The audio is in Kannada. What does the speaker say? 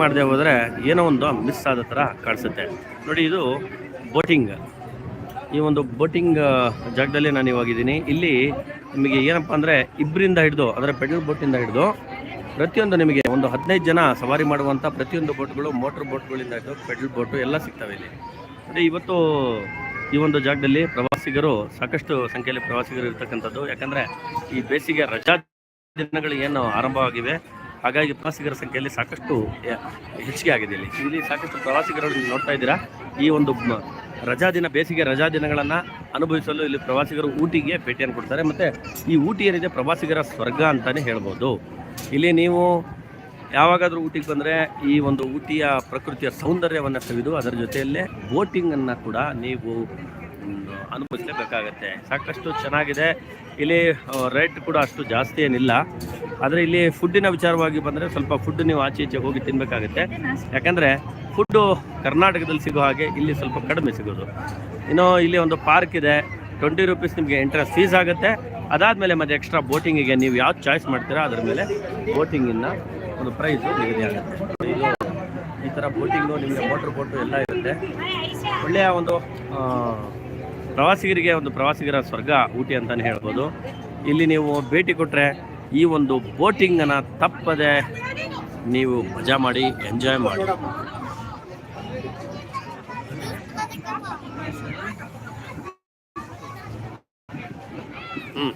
ಮಾಡದೆ ಹೋದರೆ ಏನೋ ಒಂದು ಮಿಸ್ ಆದ ಥರ ಕಾಣಿಸುತ್ತೆ. ನೋಡಿ, ಇದು ಬೋಟಿಂಗ್ ಈ ಒಂದು ಬೋಟಿಂಗ್ ಜಾಗದಲ್ಲಿ ನಾನು ಇವಾಗಿದ್ದೀನಿ ಇಲ್ಲಿ ನಿಮಗೆ ಏನಪ್ಪ ಅಂದರೆ ಇಬ್ಬರಿಂದ ಹಿಡಿದು, ಅಂದರೆ ಬೋಟ್ ಬೋಟಿಂದ ಹಿಡಿದು ಪ್ರತಿಯೊಂದು ನಿಮಗೆ ಒಂದು ಹದಿನೈದು ಜನ ಸವಾರಿ ಮಾಡುವಂಥ ಪ್ರತಿಯೊಂದು ಬೋಟ್ಗಳು ಮೋಟ್ರ್ ಬೋಟ್ಗಳಿಂದ ಹಿಡಿದು ಪೆಟ್ರೋಲ್ ಬೋಟು ಎಲ್ಲ ಸಿಗ್ತವೆ ಇಲ್ಲಿ. ಅದೇ ಇವತ್ತು ಈ ಒಂದು ಜಾಗದಲ್ಲಿ ಪ್ರವಾಸಿಗರು, ಸಾಕಷ್ಟು ಸಂಖ್ಯೆಯಲ್ಲಿ ಪ್ರವಾಸಿಗರು ಇರ್ತಕ್ಕಂಥದ್ದು. ಯಾಕಂದರೆ ಈ ಬೇಸಿಗೆ ರಜಾ ದಿನಗಳು ಏನು ಆರಂಭವಾಗಿವೆ. ಹಾಗಾಗಿ ಪ್ರವಾಸಿಗರ ಸಂಖ್ಯೆಯಲ್ಲಿ ಸಾಕಷ್ಟು ಹೆಚ್ಚಿಗೆ ಆಗಿದೆ ಇಲ್ಲಿ. ಇಲ್ಲಿ ಸಾಕಷ್ಟು ಪ್ರವಾಸಿಗರು ನೀವು ನೋಡ್ತಾ ಇದ್ದೀರಾ? ಈ ಒಂದು ರಜಾದಿನ ರಜಾ ದಿನ, ಬೇಸಿಗೆ ರಜಾ ದಿನಗಳನ್ನು ಅನುಭವಿಸಲು ಇಲ್ಲಿ ಪ್ರವಾಸಿಗರು ಊಟಿಗೆ ಭೇಟಿಯನ್ನು ಕೊಡ್ತಾರೆ. ಮತ್ತು ಈ ಊಟಿ ಏನಿದೆ? ಪ್ರವಾಸಿಗರ ಸ್ವರ್ಗ ಅಂತಲೇ ಹೇಳ್ಬೋದು. ಇಲ್ಲಿ ನೀವು ಯಾವಾಗಾದರೂ ಊಟಿಗೆ ಬಂದರೆ ಈ ಒಂದು ಊಟಿಯ ಪ್ರಕೃತಿಯ ಸೌಂದರ್ಯವನ್ನು ಸವಿದು ಅದರ ಜೊತೆಯಲ್ಲೇ ಬೋಟಿಂಗನ್ನು ಕೂಡ ನೀವು ಅನುಭವಿಸಲೇಬೇಕಾಗತ್ತೆ. ಸಾಕಷ್ಟು ಚೆನ್ನಾಗಿದೆ. ಇಲ್ಲಿ ರೇಟ್ ಕೂಡ ಅಷ್ಟು ಜಾಸ್ತಿ ಏನಿಲ್ಲ. ಆದರೆ ಇಲ್ಲಿ ಫುಡ್ಡಿನ ವಿಚಾರವಾಗಿ ಬಂದರೆ ಸ್ವಲ್ಪ ಫುಡ್ ನೀವು ಆಚೆ ಈಚೆ ಹೋಗಿ ತಿನ್ನಬೇಕಾಗುತ್ತೆ ಯಾಕಂದರೆ ಫುಡ್ಡು ಕರ್ನಾಟಕದಲ್ಲಿ ಸಿಗೋ ಹಾಗೆ ಇಲ್ಲಿ ಸ್ವಲ್ಪ ಕಡಿಮೆ ಸಿಗೋದು. ಇನ್ನು ಇಲ್ಲಿ ಒಂದು ಪಾರ್ಕ್ ಇದೆ ಟ್ವೆಂಟಿ ರುಪೀಸ್ ನಿಮಗೆ ಎಂಟ್ರೆನ್ಸ್ ಫೀಸ್ ಆಗುತ್ತೆ. ಅದಾದಮೇಲೆ ಮತ್ತೆ ಎಕ್ಸ್ಟ್ರಾ ಬೋಟಿಂಗಿಗೆ ನೀವು ಯಾವ್ದು ಚಾಯ್ಸ್ ಮಾಡ್ತೀರಾ, ಅದ್ರ ಮೇಲೆ ಬೋಟಿಂಗಿನ ಒಂದು ಪ್ರೈಸು ನಿಗದಿ ಆಗುತ್ತೆ. ಈ ಥರ ಬೋಟಿಂಗು ನಿಮಗೆ ಮೋಟ್ರ್ ಬೋಟು ಎಲ್ಲ ಇರುತ್ತೆ. ಒಳ್ಳೆಯ ಒಂದು ಪ್ರವಾಸಿಗರಿಗೆ ಒಂದು ಪ್ರವಾಸಿಗರ ಸ್ವರ್ಗ ಊಟಿ ಅಂತಲೇ ಹೇಳ್ಬೋದು. ಇಲ್ಲಿ ನೀವು ಭೇಟಿ ಕೊಟ್ಟರೆ ಈ ಒಂದು ಬೋಟಿಂಗನ್ನು ತಪ್ಪದೆ ನೀವು ಮಜಾ ಮಾಡಿ ಎಂಜಾಯ್ ಮಾಡಿ. ಹ್ಞೂ